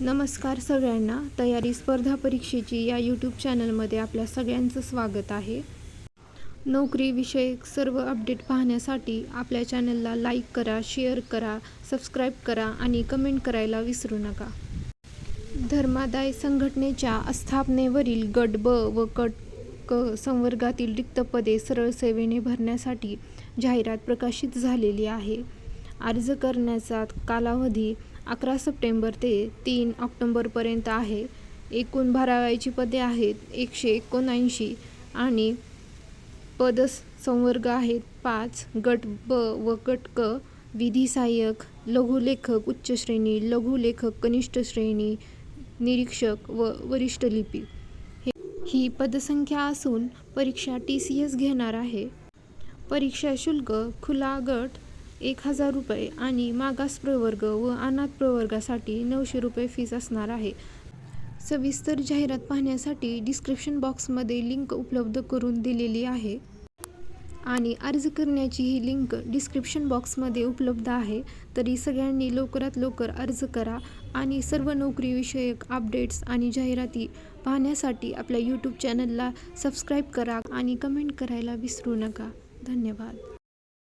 नमस्कार सगळ्यांना. तयारी स्पर्धा परीक्षेची या यूट्यूब चॅनलमध्ये आपल्या सगळ्यांचं स्वागत आहे. नोकरीविषयक सर्व अपडेट पाहण्यासाठी आपल्या चॅनलला लाईक करा शेअर करा सबस्क्राईब करा आणि कमेंट करायला विसरू नका. धर्मादाय संघटनेच्या आस्थापनेवरील गट ब व कट क संवर्गातील रिक्त पदे सरळ सेवेने भरण्यासाठी जाहिरात प्रकाशित झालेली आहे. अर्ज करण्याचा कालावधी अकरा सप्टेंबर ते तीन ऑक्टोंबरपर्यंत आहे. एकूण भरावयाची पदे आहेत एकशे एकोणऐंशी आणि पद संवर्ग आहेत पाच गट ब व गट क. विधी सहाय्यक लघुलेखक उच्च श्रेणी लघुलेखक कनिष्ठ श्रेणी निरीक्षक व वरिष्ठ लिपी. हे ही पदसंख्या असून परीक्षा टी सी एस घेणार आहे. परीक्षा शुल्क खुला गट एक हजार रुपये आणि मागास प्रवर्ग व अनाथ प्रवर्गासाठी नऊशे रुपये फीस असणार आहे. सविस्तर जाहिरात पाहण्यासाठी डिस्क्रिप्शन बॉक्समध्ये लिंक उपलब्ध करून दिलेली आहे. आणि अर्ज करण्याची ही लिंक डिस्क्रिप्शन बॉक्समध्ये उपलब्ध आहे. तरी सगळ्यांनी लवकरात लवकर अर्ज करा आणि सर्व नोकरीविषयक अपडेट्स आणि जाहिराती पाहण्यासाठी आपल्या यूट्यूब चॅनलला सबस्क्राईब करा आणि कमेंट करायला विसरू नका. धन्यवाद.